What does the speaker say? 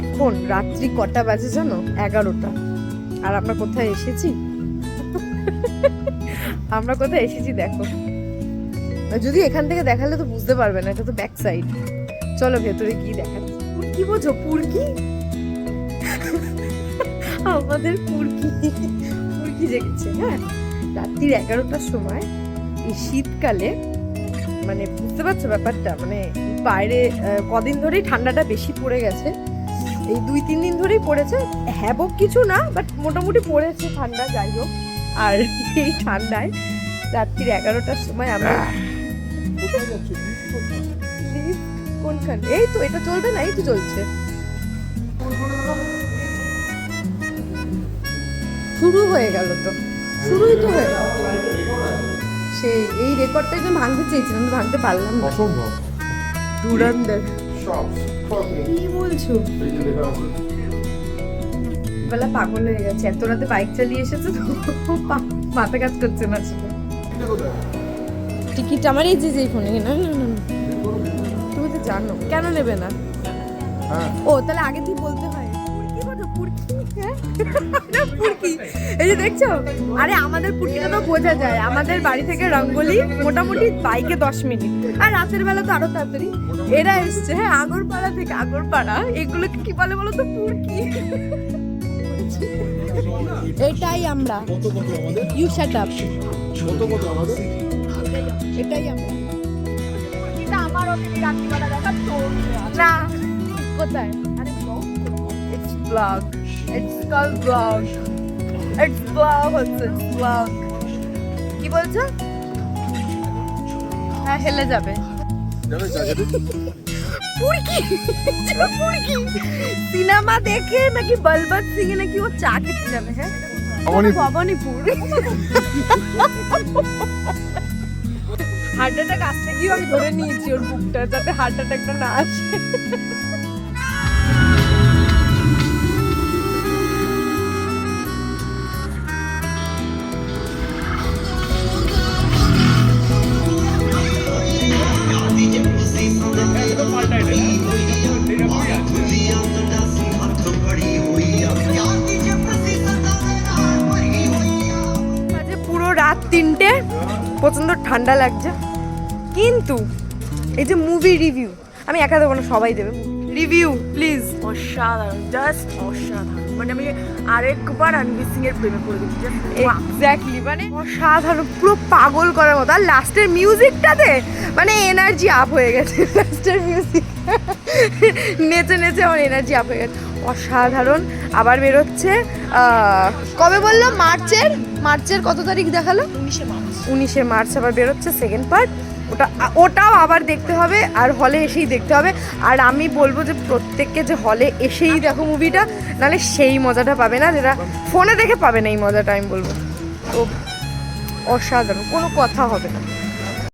এখন রাত্রি কটা বাজে জানো? এগারোটা। আর আমরা কোথায় এসেছি? আমরা কোথায় এসেছি দেখো। যদি এখান থেকে দেখালে তো বুঝতে পারবে না, এটা তো ব্যাক সাইড চলো ভেতরে কি দেখাচ্ছি কি বোঝো, পুরকি? আমাদের পুরকি। পুরকি জেগেছে হ্যাঁ? রাত্রির এগারোটার সময় এই শীতকালে মানে বুঝতে পারছ ব্যাপারটা? মানে বাইরে কদিন ধরেই ঠান্ডাটা বেশি পড়ে গেছে। এই দুই তিন দিন ধরেই পড়েছে। হ্যাবক কিছু না বাট মোটামুটি পড়েছে ঠান্ডা যাই হোক। আর এই ঠান্ডায় রাত্রির এগারোটার সময় আমরা কোনখানে এই তো এটা চলবে না এই তো চলছে। শুরু হয়ে গেল তো। শুরুই তো হয়ে গেল। সেই এই রেকর্ডটা একদম ভাঙতে চেয়েছিলাম ভাঙতে পারলাম না। অসম্ভব। দুরান্দার। সব কি বলছো? বেলা পাগল হয়ে গেছে। এত রাতে বাইক চালিয়ে এসেছে তো? পা- মাথা কাজ করছে না আসলে টিকিট আমার এই যে যে ফোনে। না না। তুমি তো জানো। কেন নেবে না? হ্যাঁ। ও তাহলে আগে থেকে বলতে হয়। পুরকি বলো পুরকি হ্যাঁ? পুরকি। এই যে দেখছ? আরে আমাদের পুরকিটা তো বোঝা যায়। আমাদের বাড়ি থেকে রঙ্গলি মোটামুটি বাইকে দশ মিনিট। আর রাতের বেলা তো আরও তাড়াতাড়ি। এরা এসছে হ্যাঁ আগরপাড়া থেকে আগরপাড়া। এগুলোকে কি বলে বলো তো পুরকি? এটাই আমরা। ইউ শাট আপ এটাই আমরা। আমার অতিথি রাত্রিবেলা দেখা না কোথায়? Blog. It's call blog it's blog হচ্ছে ব্লগ কি বলছো? হ্যাঁ হেলে যাবে। পুরকি! পুরকি! সিনেমা দেখে নাকি বলবৎ সিং নাকি ও চা খেতে যাবে হ্যাঁ? ভবানীপুর। ভবানীপুর। হার্ট অ্যাটাক আসতে গিয়ে আমি ধরে নিয়েছি ওর বুকটা যাতে হার্ট অ্যাটাকটা না আসে। তিনটে প্রচণ্ড ঠান্ডা লাগছে। কিন্তু এই যে মুভি রিভিউ আমি একা দেবো না সবাই দেবে। রিভিউ প্লিজ অসাধারণ জাস্ট অসাধারণ। মানে আমি আরেকবার রণবীর সিং এর প্রেমে পড়ে গেছি এক্স্যাক্টলি মানে অসাধারণ পুরো পাগল করার মতো। আর লাস্টের মিউজিকটাতে মানে এনার্জি আপ হয়ে গেছে। লাস্টের মিউজিক নেচে নেচে আমার এনার্জি আপ হয়ে গেছে। অসাধারণ। আবার বেরোচ্ছে কবে বলল? মার্চের? মার্চের কত তারিখ দেখাল? উনিশে মার্চ। উনিশে মার্চ আবার বেরোচ্ছে সেকেন্ড পার্ট ওটা ওটাও আবার দেখতে হবে আর হলে এসেই দেখতে হবে। আর আমি বলব যে প্রত্যেককে যে হলে এসেই দেখো মুভিটা নাহলে সেই মজাটা পাবে না যেটা ফোনে দেখে পাবে না এই মজাটা আমি বলব। তো অসাধারণ কোনো কথা হবে না।